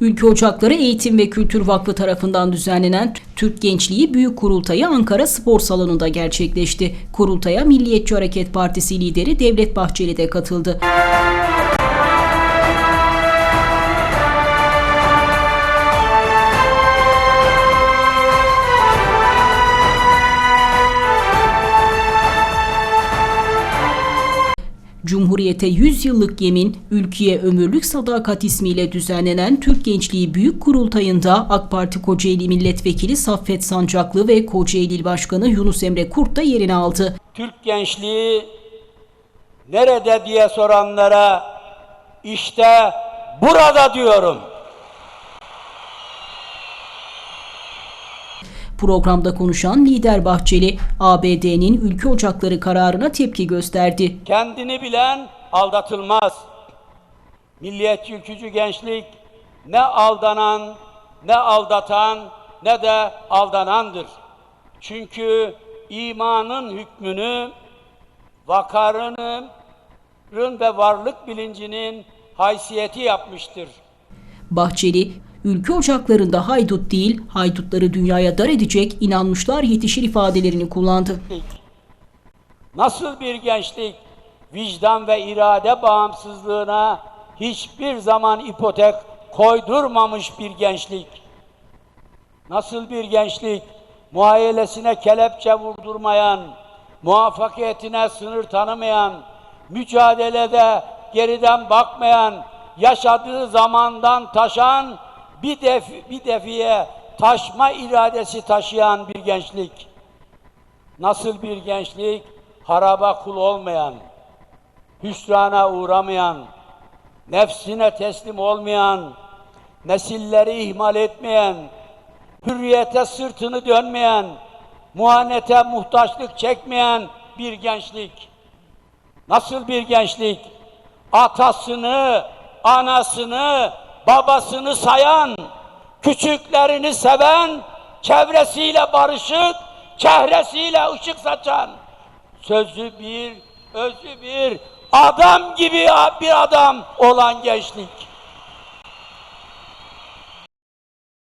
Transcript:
Ülke Ocakları Eğitim ve Kültür Vakfı tarafından düzenlenen Türk Gençliği Büyük Kurultayı Ankara Spor Salonu'nda gerçekleşti. Kurultaya Milliyetçi Hareket Partisi lideri Devlet Bahçeli de katıldı. Cumhuriyete 100 yıllık yemin, ülkeye ömürlük sadakat ismiyle düzenlenen Türk Gençliği Büyük Kurultayı'nda AK Parti Kocaeli Milletvekili Saffet Sancaklı ve Kocaeli Başkanı Yunus Emre Kurt da yerini aldı. Türk gençliği nerede diye soranlara işte burada diyorum. Programda konuşan lider Bahçeli, ABD'nin ülke ocakları kararına tepki gösterdi. Kendini bilen aldatılmaz. Milliyetçi ülkücü gençlik ne aldanan, ne aldatan, ne de aldanandır. Çünkü imanın hükmünü, vakarının ve varlık bilincinin haysiyeti yapmıştır. Bahçeli, ülke ocaklarında haydut değil, haydutları dünyaya dar edecek inanmışlar yetişir ifadelerini kullandı. Nasıl bir gençlik vicdan ve irade bağımsızlığına hiçbir zaman ipotek koydurmamış bir gençlik. Nasıl bir gençlik muayyelesine kelepçe vurdurmayan, muvaffakiyetine sınır tanımayan, mücadelede geriden bakmayan, yaşadığı zamandan taşan, bir, def bir defiye taşma iradesi taşıyan bir gençlik. Nasıl bir gençlik? Haraba kul olmayan, hüsrana uğramayan, nefsine teslim olmayan, nesilleri ihmal etmeyen, hürriyete sırtını dönmeyen, muhanete muhtaçlık çekmeyen bir gençlik. Nasıl bir gençlik? Atasını, anasını, babasını sayan, küçüklerini seven, çevresiyle barışık, çehresiyle ışık saçan, sözü bir, özü bir, adam gibi bir adam olan gençlik.